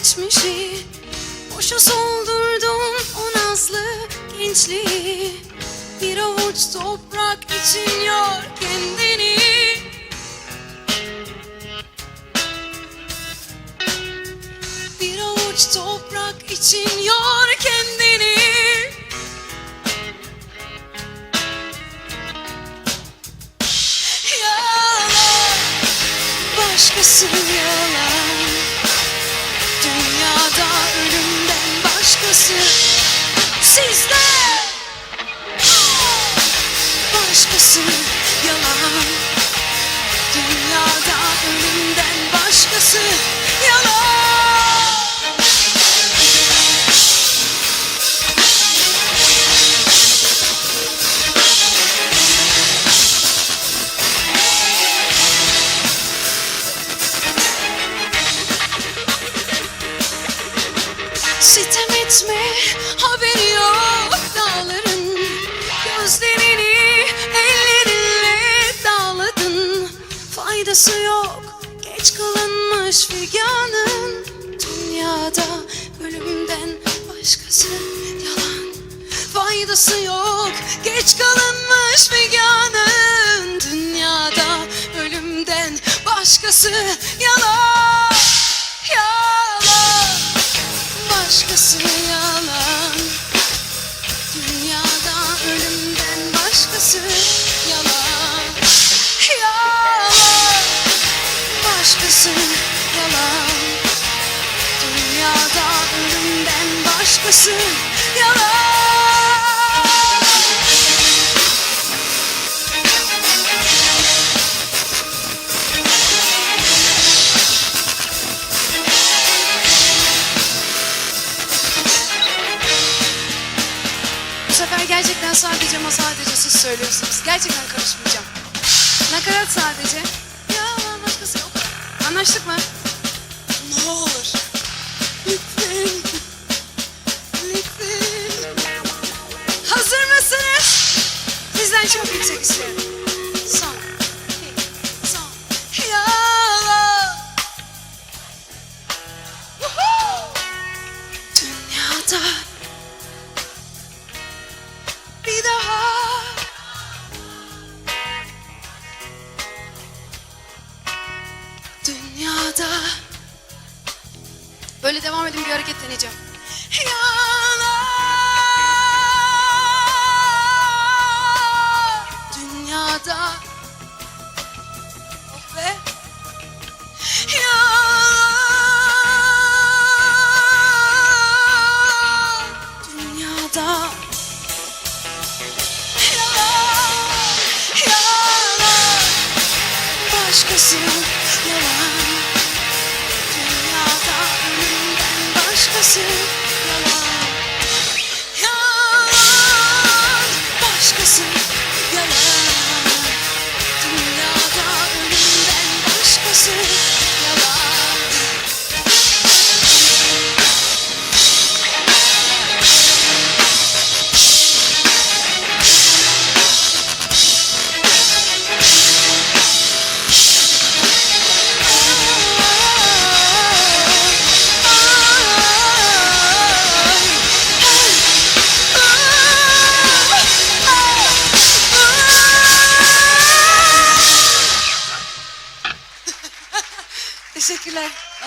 geçmişi. Boşa soldurdun o nazlı gençliği. Bir avuç toprak için yor kendini. Bir avuç toprak için yor kendini. Yalan. Başkası yalan Sizde! Başkası yalan. Dünyada ölümden başkası yalan. Sitem etme haberi yok dağların. Gözlerini ellerinle dağladın. Faydası yok geç kalınmış figanın. Dünyada ölümden başkası yalan. Faydası yok geç kalınmış figanın. Dünyada ölümden başkası yalan. Yalan. Başkası başkası yalan. Dünyada ölümden başkası yalan gerçekten sadece ama sadece siz söylüyorsunuz. Gerçekten karışmayacağım. Nakarat sadece. Ya başkası yok. Anlaştık mı? Ne olur. Lütfen. Böyle devam edin bir hareket deneyeceğim. Yalan like